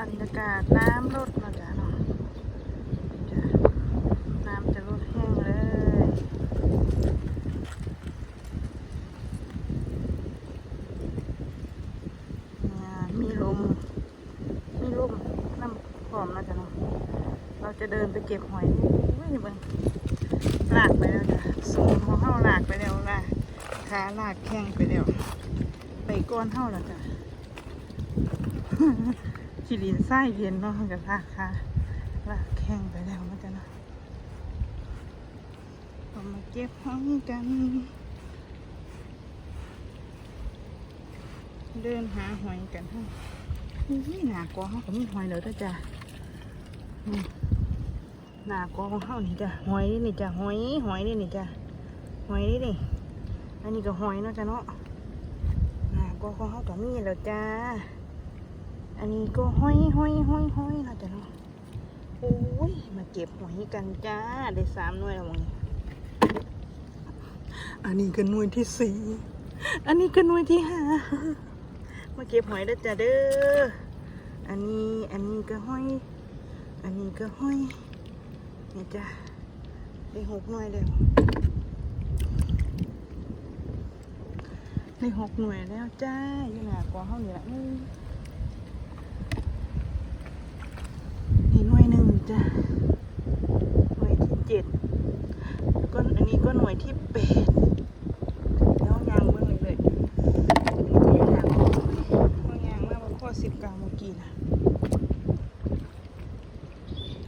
บรรยากาศน้ำลดมาจ้ะเนาะน้ำจะลดแห้งเลยนี่มีลม มีลมน้ำพร้อมนะจ๊ะเนาะเราจะเดินไปเก็บหอยอุ้ยเบิ่งลากไปแล้วจ้ะสูงของเฮาลากไปแล้วล่ะขาลากแข้งไปแล้วไปก้อนเท่าแล้วจ้ะ ขีดินไส้เย็นเนาะกับลากค่ะลากแข้งไปแล้วนจะเนาะเรามาเก็บห้อยกัน เดินหาหอยกันเท่านี่หนากว่าเขาก็มีหอยแล้วด้วยจ้ะหนากว่าของเขานี่จ้ะหอยนี่จ้ะหอยหอยนี่นี่จ้ะหอยนี่นี่อันนี้ก็หอยเนาะจ้ะเนาะอ่าก็ของเขาก็มีแล้วจ้า อันนี้ก็ห้อยห้อยห้อยห้อยเราจะเนาะโอ้ย มาเก็บหอยกันจ้า ได้สามหน่วยแล้วมึงอันนี้ก็หน่วยที่สี่ อันนี้ก็หน่วยที่ห้า มาเก็บหอยได้อจ้าเด้อ อันนี้ อันนี้ก็ห้อย อันนี้ก็ห้อยนี่จ้าได้หกหน่วยแล้วได้หกหน่วยแล้วจ้าอยู่หนากว่าห้องอยู่ละนี่นี่หน่วยหนึ่งจ้าหน่วยที่เจ็ดก็อันนี้ ก็หน่วยที่แปดแล้วยางเมื่อเลยอันนี้ก็อยู่หนากว่าห้องยางมาบนข้อสิบเก้าเมื่อกี้นะ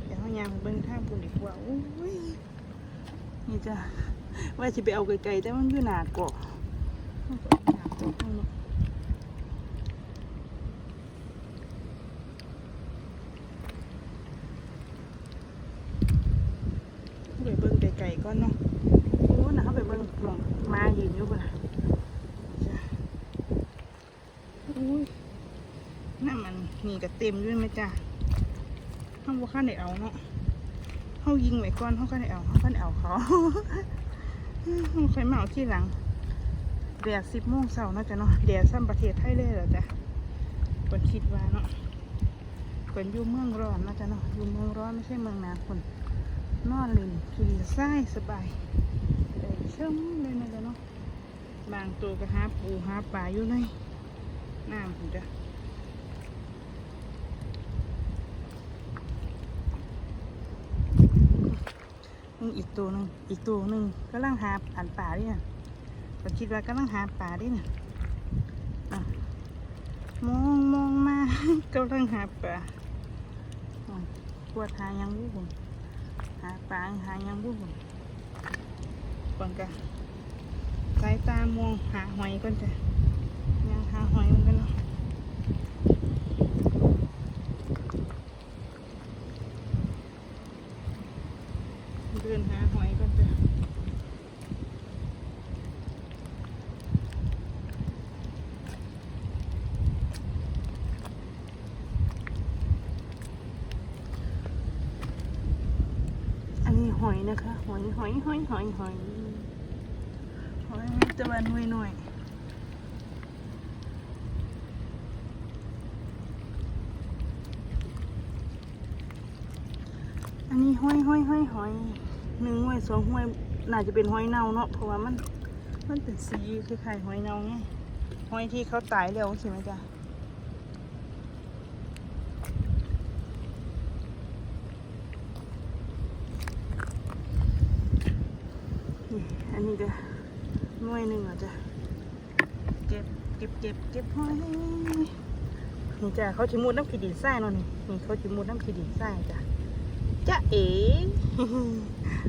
เดี๋ยวห้องยางเบิ้งท่างปุ่นดีกว่าอุ้ยนี่จ้าว่าจะไปเอาไกลๆแต่มันอยู่หนาเกาะไปเบิ่งไก่ๆก่อนเนาะโอ้นะเขาไปเบิ่งหมองมายืนอยู่บ่ล่ะจ้ะอุ้ยนั่นมั นี่ก็เต็มด้วยไหมจ้ะห้องว่าข้าได้เอาเนาะเขายิงไว้ก่อนเขาก็ได้เอาเขาก็ได้เอาเขาเขาใครมาเอาที่หลังแดดสิบโมงเช้าเนาะจ้ะเนาะแดดซ้ำประเทศไทยเลยเหรอจ้ะคนคิดว่าเนาะคนอยู่เมืองร้อนเนาะจ้ะเนาะอยู่เมืองร้อนไม่ใช่เมืองหนาวคนนอนเล่นขี่ไส้สบายได้ชุ่มเลยนะจ้ะเนาะบางตัวก็หาปูหาปลาอยู่ในน้ำคุณจ้ะนี่ อีกตัวหนึ่งอีกตัวหนึ่งก็ล่างหาอันป่าดิน่ะก็คิดว่ากำลังหาปลาดิน่ะอะมองมองมากำลังหาปลาปวดหายังบุบุนหาปลาหายังบุบุนก่อนกันสายตามองหาหอยก่อนจ้ะยังหาหอยมือนกันเนาะ เดินหาหอยกันจ้ะอันนี้หอยนะคะ หอยหอยหอยหอยหอยหอยตะวันหน่วยหน่อย อันนี้ห้อยห้อยห้อยหอยหนึ่งห้อยสองห้อยน่าจะเป็นหอยเน่าเนาะเพราะว่ามันมันเป็นสีคล้ายๆหอยเน่าไงหอยที่เขาตายแล้วใช่ไหมจ๊ะอันนี้ก็หน่วยหนึ่งเหรอจ้ะเก็บเก็บเก็บเก็บหอยนี่จ้ะเขาจิมุดน้ำขีดินทรายเนาะนี่นี่เขาจิมุดน้ำขีดินทรายจ้ะ จ้ะเอ๋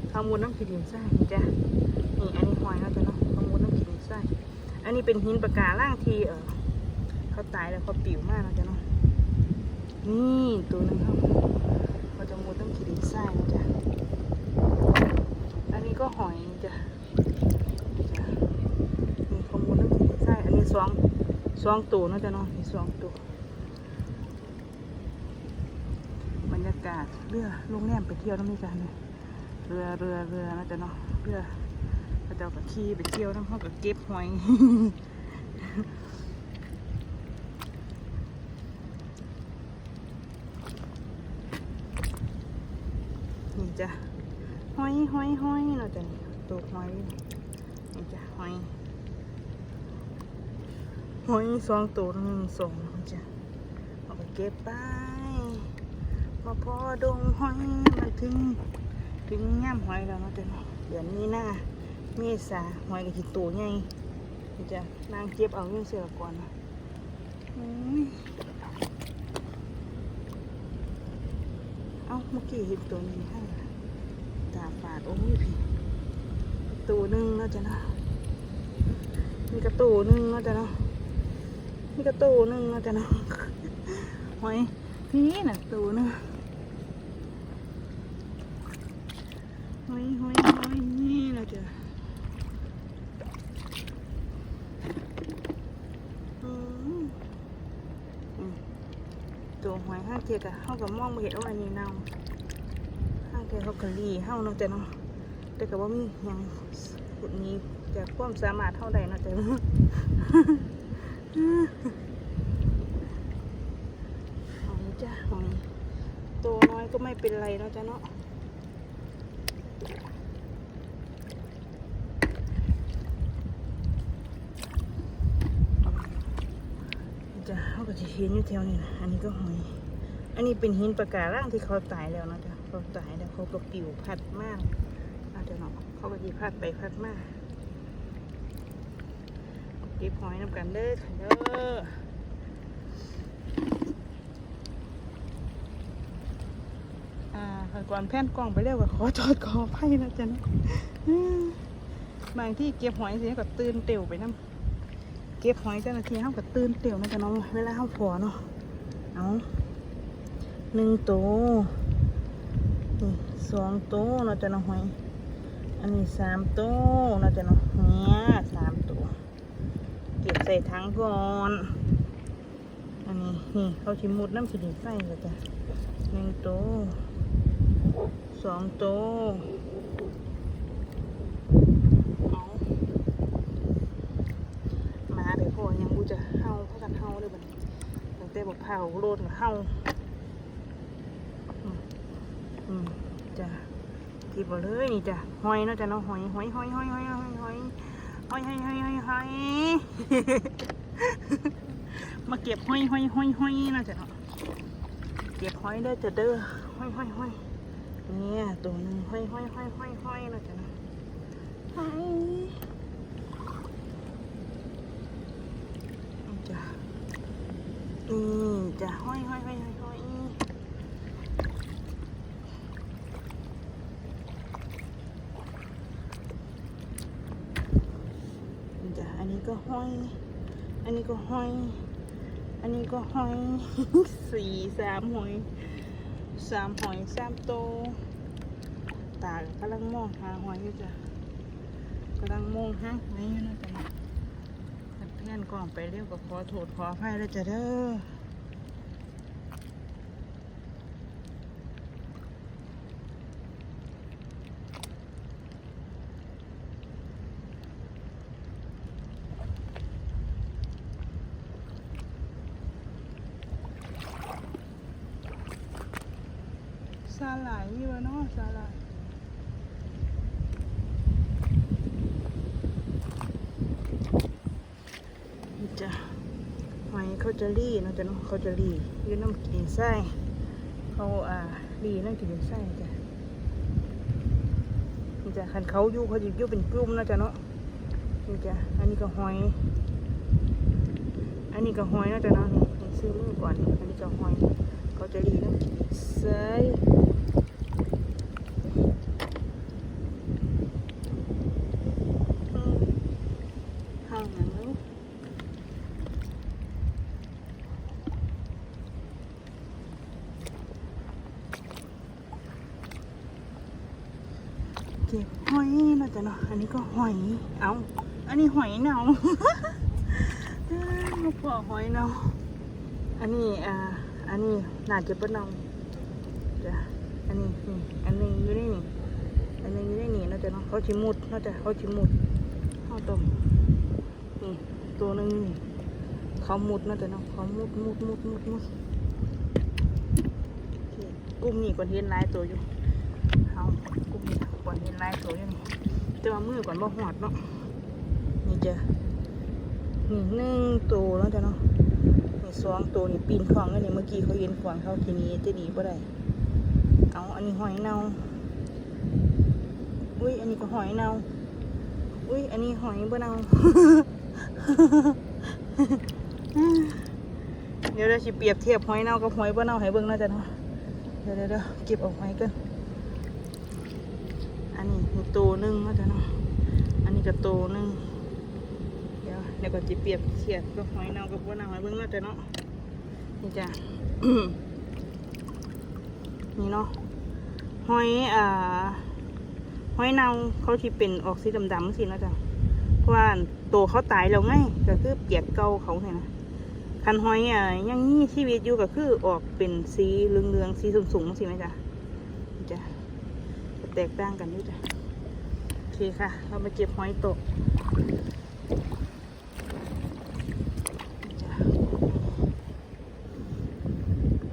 เขามุดน้ำขีดินทรายนี่จ้ะนี่อันนี้หอยเนาะจ้ะเนาะเขามุดน้ำขีดินทรายอันนี้เป็นหินปะการ่างทีเออเขาตายแล้วเขาปิวมากเนาะจ้ะเนาะนี่ตัวหนึงเขาเขาจะมุดน้ำขีดินทรายเนาะจ้ะอันนี้ก็หอยจ้ะนี่ข้อมูลเรื่องของไส้อันนี้สองสองตัวเนาะจ้ะเนาะนี่สองตัว กาศเรือลงแนมไปเที่ยวน้ำมีกันเนยเรือเรือเรือนะจ๊ะเนาะเรือพระเจ้ากับขี่ไปเที่ยวน้ำเขากับเก็บหอยนี่จ้ะหอยหอยหอยเราจะตัวหอยนี่จ้ะหอยหอยสองตัวหนึ่งสองจ้ะเอาไปเก็บป้า มาพอดงหอยมันถึง ถึงย่ามหอยแล้วเนาะจ้ะเนาะเดือนนี้หน้าเมษาหอยก็จิตัวใหญ่จะนางเก็บเอาเรื่องเสือก่อนนะเอ้าเมื่อกี้เห็นตัวนี้ให้ตาฝาดโอ้ยพี่ตัวหนึ่งน่าจะนะมีกระตูหนึ่งน่าจะนะมีกระตูหนึ่งน่าจะนะหอยพี่น่ะตัวหนึง หอยหอยหอยนี่น่าจะตัวหอยห้างเทียกะเฮากับมองบ่เห็นว่าอันนี้เน่าห้างเทียเขากะลีเฮาเนาะแต่เนาะแต่ก็บ่มีหยังขุดนี้จากความสามารถเท่าใดเนาะแต่เนาะหอยจ้ะหอยตัวน้อยก็ไม่เป็นไรเนาะจ้ะเนาะจ้ะ เห็นอยู่แถวนี้นะอันนี้ก็หอย อันนี้เป็นหินปะการังที่เขาตายแล้วนะจ๊ะเขาตายแล้วเขาก็ปิวพัดมากอาจจะเนาะเขาก็จีพัดไปพัดมาเก็บหอยน้ำกันเด้อเด้ออ่าก่อนแผ่นกล้องไปเร็วก็ขอจอดขอไพ่นะจ๊ะนะบางที่เก็บหอยสิก็ตื่นเตียวไปน้ำ เก็บหอยเจ้าหน้าที่เขาก็ตื่นเตี่ยวนะจ๊ะเนาะเวลาเขาพอเนาะเอาหนึ่งตัวนี่สองตัวเราจะเนาะหอยอันนี้สามตัวเราจะเนาะเนี่ยสามตัวเก็บใส่ถังก่อนอันนี้นี่เขาชิมุดน้ำขีดไส้เลยจ้ะหนึ่งตัวสองตัวเอามาเดี๋ยวพ่อยังบูจะเฮาเท่ากันเฮาเลยบัดนี้ตั้งแต่บอก เผาโลดเฮาอืมจ้ะจีบเอาเลยนี่จ้ะหอยเนาะจ้ะเนาะหอยหอยหอยหอยหอยหอยหอยหอยหอยหอยหอยหอยมาเก็บหอยหอยหอยหอยเนาะจ้ะเนาะเก็บหอยเด้อจ้ะเด้อหอยหอยหอยเนี่ยตัวหนึ่งหอยหอยหอยหอยหอยเนาะจ้ะเนาะหอยนี่จ้ะ จะห้อยห้อยห้อยหอยหอยจ้ะอันนี้ก็ห้อย อันนี้ก็ห้อย อันนี้ก็ห้อยสี่สามหอยสามหอยสามโต ตากำลังมองหาหอยอยู่จ้ะกำลังมองหาหอยอยู่นะจ๊ะ นก่อนไปเรียกก็ขอโทษขออภัยแล้วจ้ะเด้อสาหร่ายมีวะเนาะสาหร่ายนี่จ้ะหอยเขา จะรีเนาะจ้ะเนาะเขาจะรีอยืนน้ำกินไส้เขาอ่ารีน้ำกินไส้จ้ะนี่จ้ะคันเขาอยู่เขาจะยู่เป็นกลุ่มนาะจ้ะเนาะนี่จ้ะอันนี้ก็หอย อันนี้ก็หอยนาะจ้ะเนาะนี่ซื้อมือก่อนอันนี้ก็หอย เขาจะรีน้ำกินไส้ ห้างนั้นลูกเก็บห จ้ะเนาะ อันนี้ก็หอย เอา อันนี้หอยเนาลูกพ่อหอยเนาอันนี้ อ่า อันนี้น่าจะเป็นเนาจ้ะอันนี้นี่ อันนึงอยู่ในนี่ อันนึงอยู่ในนี่นาะจ้ะเนาะเขาชิมุดเนาะจ้ะเขาชิมุดเขาต้มนี่ตัวหนึงนี่เขามุดนะแต่เนาะเขามุดมุดมุดมุดมุดกลุ่มนี่ก็เห็นลายตัวอยู่เอากูมีก่อนเห็นลายตัวอยู่นี่ แต่ว่ามือก่อนบ่หอดเนาะนี่จ้ะนี่หนึ่งตัวแล้วจ้ะเนาะนี่สองตัวนี่ปีนคลองแล้วนี่เมื่อกี้เขาเห็นขวางเขาทีนี้จะดีบ่ได้เอาอันนี้หอยเน่าอุ้ยอันนี้ก็หอยเน่าอุ้ยอันนี้หอยบ่เน่าเดี๋ยวเราสิเปรียบเทียบหอยเน่ากับหอยบ่เน่าให้เบิ่งเนาะจ้ะเนาะเดี๋ยวเดี๋ยวเดี๋ยวเก็บเออกหอยกัน นนี้มีตัวนึงเนาะจ้ะเนาะอันนี้ก็ตัวนึงเดี๋ยวเดี๋ยวก็สิเปรียบเทียบกับหอยเน่ากับบ่เน่าให้เบิ่งเนาะจ้ะเนาะนี่จ้ะนี่เนาะหอยอ่าหอยเน่าเขาที่เป็นออกสีดำๆสินะจ้ะเพราะว่าตัวเขาตายแล้วไงก็คือเปียกเก่าเขาเนี่ยนะคันหอยอะยังมีชีวิตอยู่ก็คือออกเป็นสีเหลืองๆสีสูงๆสิไหมจ๊ะนี่จ้ะ แตกต่างกันด้วยจ้ะโอเคค่ะ เรามาเก็บหอยตก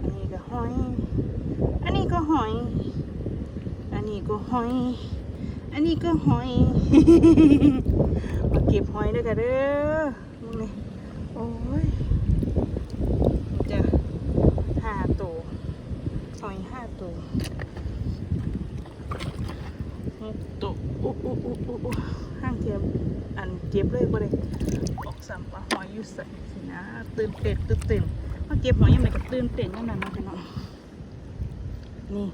อันนี้ก็หอย อันนี้ก็หอย อันนี้ก็หอย อันนี้ก็หอย มาเก็บหอยด้วยกันเด้อมึงนี่โอ้ย จะห้าตัวหอยห้าตัวหกตัวอุ๊อุ๊อุ๊อุ๊อุ๊ ห้างเทียมอันเก็บเลยบ่ได้ออกสัมปะหอยอยู่ใส่สินะตื่นเต้นตื่นเต้นมาเก็บหอยยังไงก็ตื่นเต้นยังนั้นนะพี่น้องนี่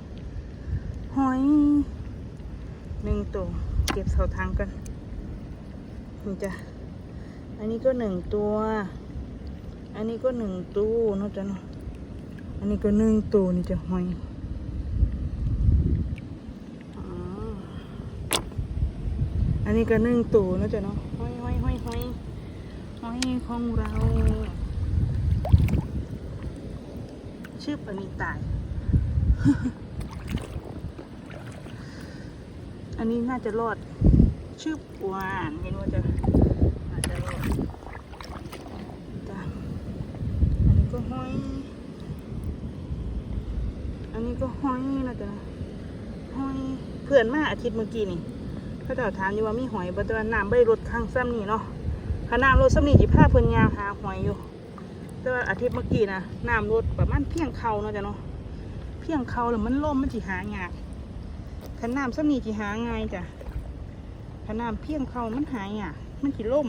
หอยหนึ่งตัวเก็บเสาทางกันนี่จ้ะอันนี้ก็หนึ่งตัว อันนี้ก็หนึ่งตู้นาะจ๊ะเนาะอันนี้ก็หนึ่งตู้นี่จะหอยอ๋อ อันนี้ก็นึ่งตูนาะจ๊ะเนาะห้อยห้อยห้อยห้อยห้อยของเราชื่อปณิตาย อันนี้น่าจะรอด ชื่อหวานเห็นว่าจะน่าจะรอดจ้ะอันนี้ก็ห้อย อันนี้ก็ห้อยนะจ๊ะห้อยเพื่อนมาอาทิตย์เมื่อกี้นี่ เขาเจ้าถามอยู่ว่ามีหอยบ่ต่ว่าน้ำไม่ลดข้างซ้ำนี่เนาะถ้าน้ำลดซ้ำนี่จิพาเพื่นยางหาหอยอยู่แต่ว่าอาทิตย์เมื่อกี้นะน้ำลดประมาณเพียงเข่าเนาะจ๊ะเนาะเพียงเข่าแล้วมันล่มมันจิหายากถ้าน้ำซ้ำนี่จิหาง่ายจ้ะถ้าน้ำเพียงเข่ามันหายากมันจิล่ม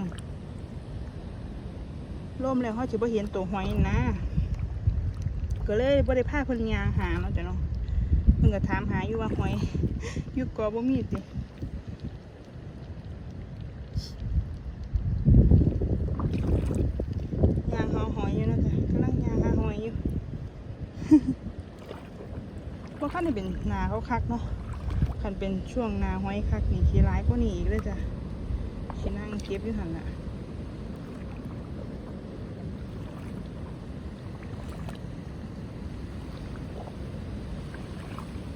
ร่มแล้วเขาจะบ่เห็นตัวหอยนะก็เลยบ่ได้พาเพิ่นยางหาเนาะจ้ะเนาะเพิ่นก็ถามหาอยู่ว่าหอยอยู่กอบ่มีติยางหาหอยอยู่เนาะจ้ะกำลังยางหาหอยอยู่ันได้เป็นนาเขาคักเนาะคันเป็นช่วงนาหอยคักนี่ขี้ร้ายกว่านี้อีกเลยจ้ะขี้นั่งเก็บอยู่หันนะ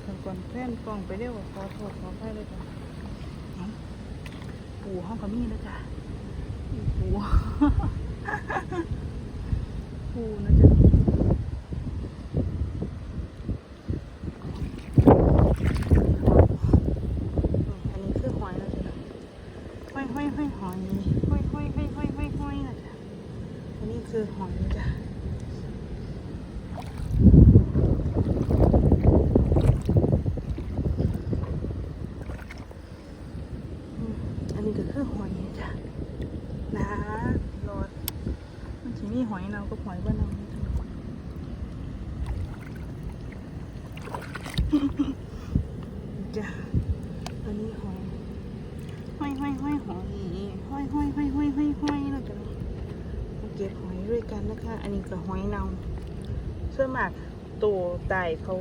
คนก่อนแพร่นกล้องไปเร็วขอโทษขออภัยเลยจ้ะปูห้องก็มีแล้วจ้ะปูปูนะจ๊ะอันนี้คือหอยนะจ๊ะห้อยห้อยห้อยหอยห้อยห้อยห้อยห้อยห้อยห้อยนะจ๊ะอันนี้คือหอยนะจ๊ะ อืมอันนี้ก็ คือหอยจ้ะนะรอดมันจะมีหอยเนากับหอยบ้านเราจ้ะจ้ะอันนี้หอยห้อยห้อยห้อยหอยห้อยห้อยห้อยห้อยห้อยห้อยนะจ๊ะมาเก็บหอยด้วยกันนะคะ อันนี้ก็หอยเนาส่วนมากตัวตายเขา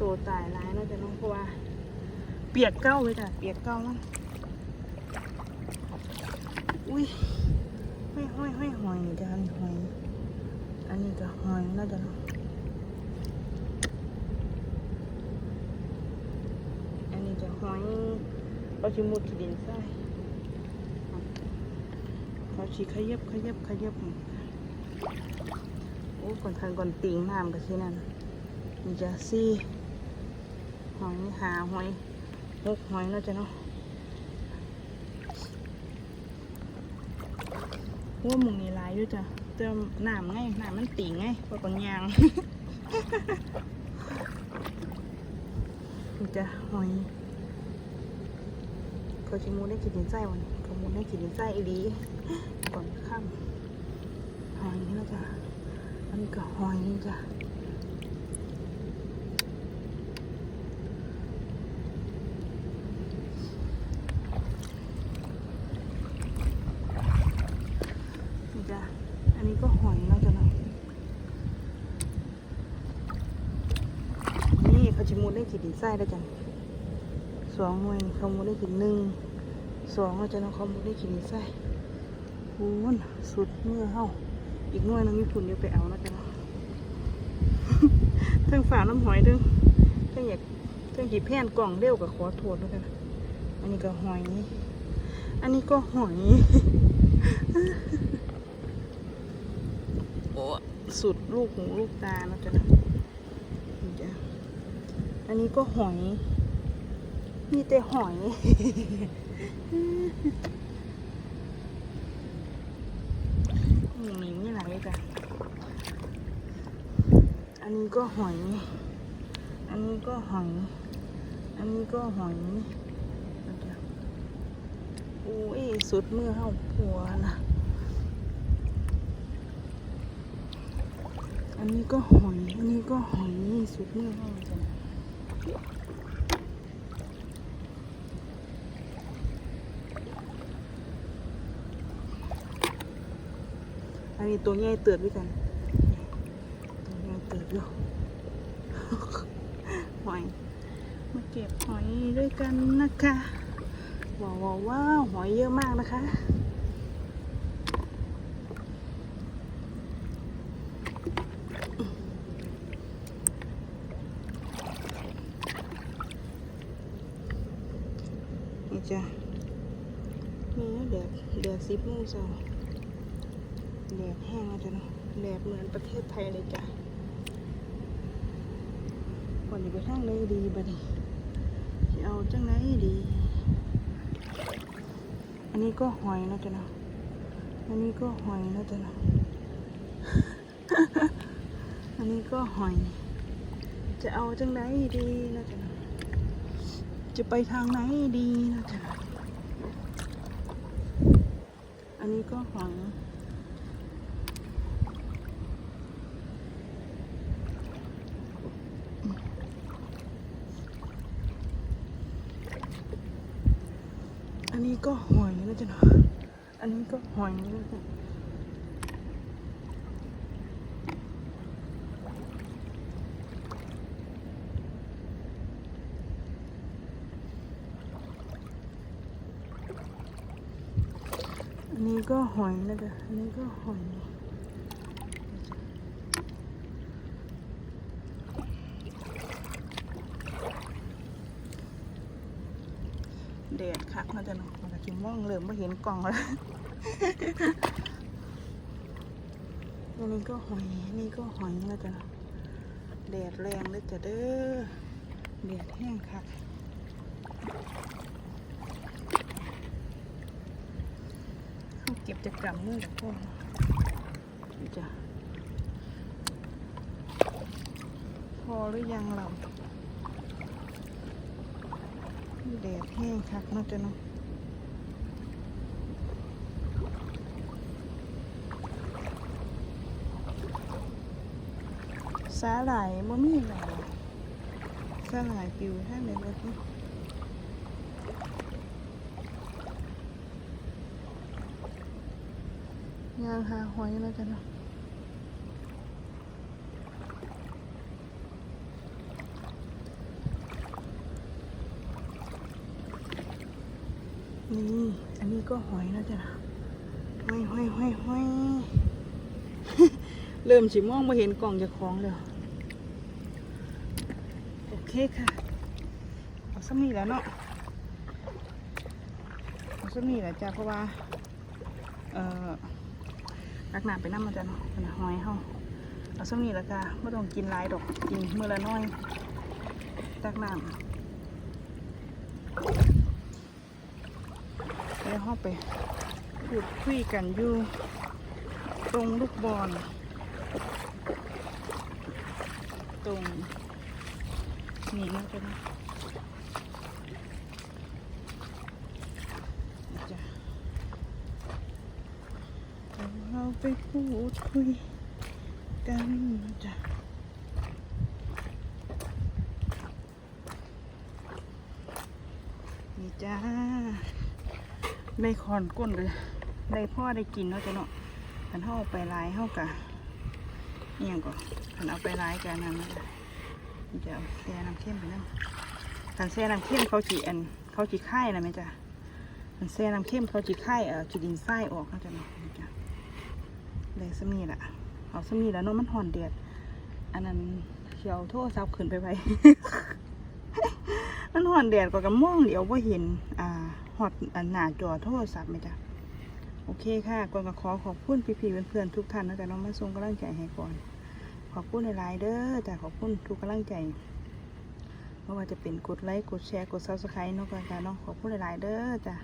ตัวตายร้ายเนาจะน้องเพราะว่า ปียกเก้าเลยจ้ะเปียกเก้ามันอุ้ยห้อยห้อยห้อยหอยจ้ะอันนี้หอยอันนี้ก็หอยน่าจะอันนี้จะหอยเขาชิมุดขีดินใส่เขาชีขยับขยับขยับโอ้ก่อนทางก่อนติงน้ำกับที่นั่นนี่จะซี่หอยหาหอย หกหอยเนาะจ้ะเนาะว่ามึงนี่ลายอยู่จ้ะเติมน้ำไงหน้ำมันติ่งไงเพราะปัญญางนี่จะหอยเขาชิมูได้กินดินไส้วันนี้เขามูได้กินดินไส้อีดีก่อนค่ำหอยนี่นะจ๊ะอันนี้ก็หอยนี่จ้ะนี่จ้ะอันนี้ก็หอยเนาะจ๊ะเนาะนี่เขาชิมูได้กินดินไส้แล้จ้ะสองหน่วยนี่เขามูได้กินหนึ่งสองแล้วจ้ะนาะเขามูได้กินดินไส้โอ้นสุดเมื่อเฮาอีกหน่วยนึงมีผุนเดี๋ยวไปเอานะจ๊ะเนเทั้งฝาน้ำหอยเทั้งเทั้งอยากเทั้งจีแผ่นกล่องเร็วกับขอโทษแล้วกันอันนี้ก็หอย อันนี้ก็หอยโอ้สุดลูกหูลูกตานะจ๊ะนะนี่จ้ะ อันนี้ก็หอย มีแต่หอยหมูมีไม่หลายจ้ะอันนี้ก็หอย อันนี้ก็หอย อันนี้ก็หอยนะจ๊ะโอ้ยสุดมือเฮาผัวนะอันนี้ก็หอย อันนี้ก็หอย สุดมือเฮาจ้ะ อันนี้ตัวใหญ่เติบด้วยกันตัวใหญ่เติบอยู่หอย มาเก็บหอยด้วยกันนะคะว้าวว้าวว้าวหอยเยอะมากนะคะ นี่จ้ะนี่นะ แดดแดดสิบโมงเช้าแดดแห้งแล้วจ้ะเนาะแดดเหมือนประเทศไทยเลยจ้ะก่อนจะไปทางเลยดีบัดนี้สิเอาจังไหนดี อันนี้ก็หอยนะจ๊ะเนาะอันนี้ก็หอยนะจ๊ะเนาะอันนี้ก็หอย จะเอาจังไหนดีนะจ๊ะเนาะจะไปทางไหนดีนะจ๊ะ อั นนี้ก็หอยอันนี้ก็หอยนะจ๊ะเนาะอันนี้ก็หอยนะจ๊ะอั นี้ก็หอยนะจ๊ะอันนี้ก็หอยแดดคักนะจ๊ะเนาะมันก็จิมองเริ่มไม่เห็นกล่องแล้วอันนี้ก็หอยนนี้ก็หอยนะจ๊ะเนาะแดดแรงเลยจ้ะเด้อแดดแห้งคัก เก็บจะกำมือกับพ่อนจ้ะพอหรือยังเราแดดแห้งคักนาะจ้ะเนาะสาหร่ายบ่มีหรอกสาหร่ายปิวท่างในรถ ยางหาหอยแล้วจ้ะเนาะนี่อันนี้ก็หอยแล้วจ้ะห้อยห้อยห้อยห้อยเริ่มสิมองมาเห็นกล่องจะคล้าของแล้วโอเคค่ะเอาสมีแล้วเนาะเอาสมีแล้วจ้ะเพราะว่า เอ่อ รักหนาไปน้ำมาจ้ะนาะขนาดหอยเฮาเอาส้มนี่ละจ้าไม่ต้องกินหลายดอกกินมือละน้อยตักน้ำแล้วเข้าไปพูดคุยกันอยู่ตรงลูกบอลตรงนี่นะจ๊ะจ้ะเรา ไปพูดคุยกันจ้ะนี่จ้าได้คอนก้นเลยได้พ่อได้กินเนาะจ้ะเนาะขันเฮาเอาไปลายเฮากะเอียงก่อนขันเอาไปลายกันนั่นนะจะมันจะเอาแช่น้ำเข้มไปนั่นขันแช่น้ำเข้มเขาจีอันเขาจีไข่นะแม่จ้ะขันแช่น้ำเข้มเขาจีไข่เอ่อจีดินไส้ออกเนาจะเนาะจ้ะ ได้สมีละเอาสมีแล้วเนาะมันห่อนเดือดอันนั้นเขียวโทษซับขึ้นไปไปมันห่อนแดดกว่ากระม่องเหลียวว่าเห็น อ่าหอดอันหนาจอโทรศัพท์ไหมจ๊ะโอเคค่ะก่อนก็ขอขอบคุณพี่ๆเพื่อนๆทุกท่านนะจ๊ะน้องมาส่งกำลังใจให้ก่อน ขอบคุณในไลน์เด้อแต่ขอบคุณทุกกำลังใจไม่ว่าจะเป็นกดไลค์กดแชร์กดซับสไครต์เนาะกันจ้ะเนาะขอบคุณในไลน์เด้อจ้ะ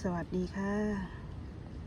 สวัสดีค่ะ